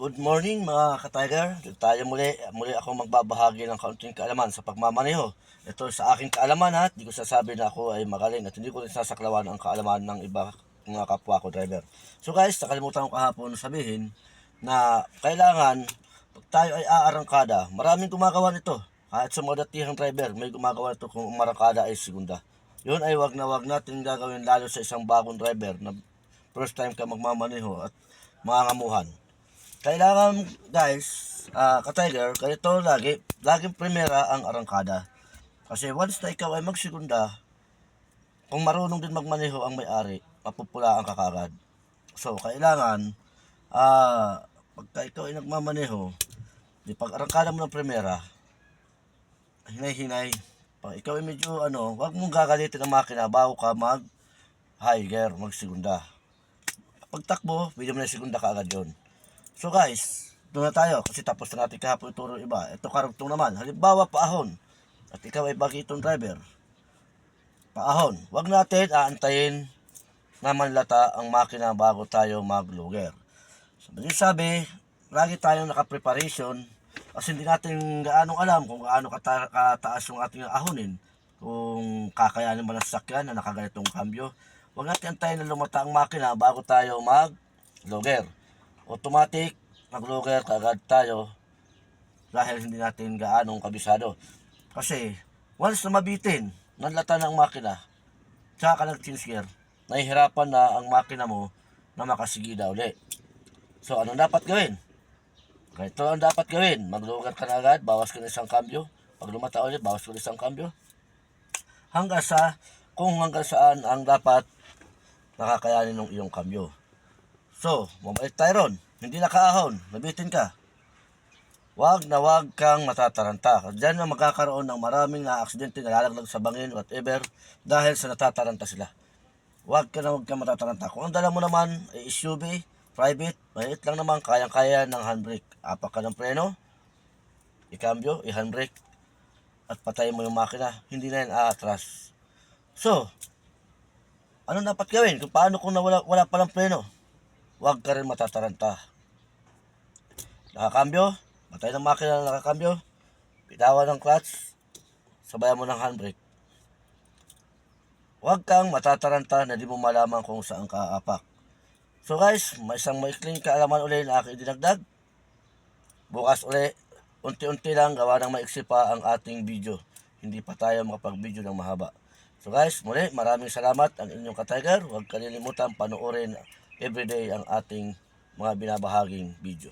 Good morning mga ka-tiger. Tayo muli. Muli ako magbabahagi ng kaunting kaalaman sa pagmamaneho. Ito sa aking kaalaman ha. Di ko sasabi na ako ay magaling at hindi ko rin sasaklawan ang kaalaman ng iba mga kapwa ko driver. So guys, nakalimutan ko kahapon sabihin na kailangan pag tayo ay aarangkada, maraming gumagawa nito. Kahit sa mga driver, may gumagawa nito kung umarangkada ay segunda. Yun ay wag na wag natin gagawin lalo sa isang bagong driver na first time ka magmamaneho at mangangamuhan. Kailangan guys, ah ka-tiger, ganito lagi, laging primera ang arangkada. Kasi once na ikaw ay magsigunda, kung marunong din magmaneho ang may-ari, mapupulaan ka kagad. So, kailangan, ah pagka ikaw ay nagmamaneho, di pag arangkada mo ng primera, hinay-hinay, pag ikaw ay medyo ano, wag mong gagalitin ang makina bago ka mag high gear, magsigunda. Pag takbo, pwede mo na segunda ka agad yun. So guys, doon na tayo kasi tapos na natin kahapon ituro iba. Ito karugtong naman. Halimbawa, paahon. At ikaw ay bagitong driver. Paahon. Huwag natin aantayin na manlata ang makina bago tayo magluger. So, sabi, lagi tayong naka-preparation kasi hindi natin gaano alam kung gaano kata- kataas yung ating ahonin. Kung kakayanin ba ng sasakyan na nakaganitong kambyo. Huwag natin antayin na lumata ang makina bago tayo mag-logger. Automatic, mag-logger kagad tayo dahil hindi natin gaanong kabisado. Kasi, once na mabitin, nanlata ng makina, tsaka ka nag-change gear, nahihirapan na ang makina mo na makasigida uli. So, anong dapat gawin? Ganito ang dapat gawin. Mag-logger ka na agad, bawas ka ng isang kambyo. Pag lumata ulit, bawas ka ng isang kambyo. Hanggang sa, kung hanggang saan ang dapat nakakayanin ng iyong kambyo. So, mabalik tayo ron. Hindi nakaahon, nabitin ka. Huwag na huwag kang matataranta. Diyan na magkakaroon ng maraming na aksidente nalalaglag sa bangin, whatever, dahil sa natataranta sila. Huwag ka na huwag kang matataranta. Kung ang dala mo naman ay SUV, private, maliit lang naman, kayang-kaya ng handbrake. Apak ka ng preno, ikambyo, i-handbrake, at patayin mo yung makina. Hindi na yan aatras. So, ano dapat gawin? Kung paano kung nawala, wala palang preno? Huwag ka rin matataranta. Nakakambyo, patay ng makina na nakakambyo, bitawan ng clutch, sabayan mo ng handbrake. Huwag kang matataranta na di mo malaman kung saan ka apak. So guys, may isang maikling kaalaman uli na aking dinagdag. Bukas uli, unti-unti lang gawa ng maiksi pa ang ating video. Hindi pa tayo makapag-video ng mahaba. So guys, muli maraming salamat ang inyong ka-tiger. Huwag kalilimutan panoorin everyday ang ating mga binabahaging video.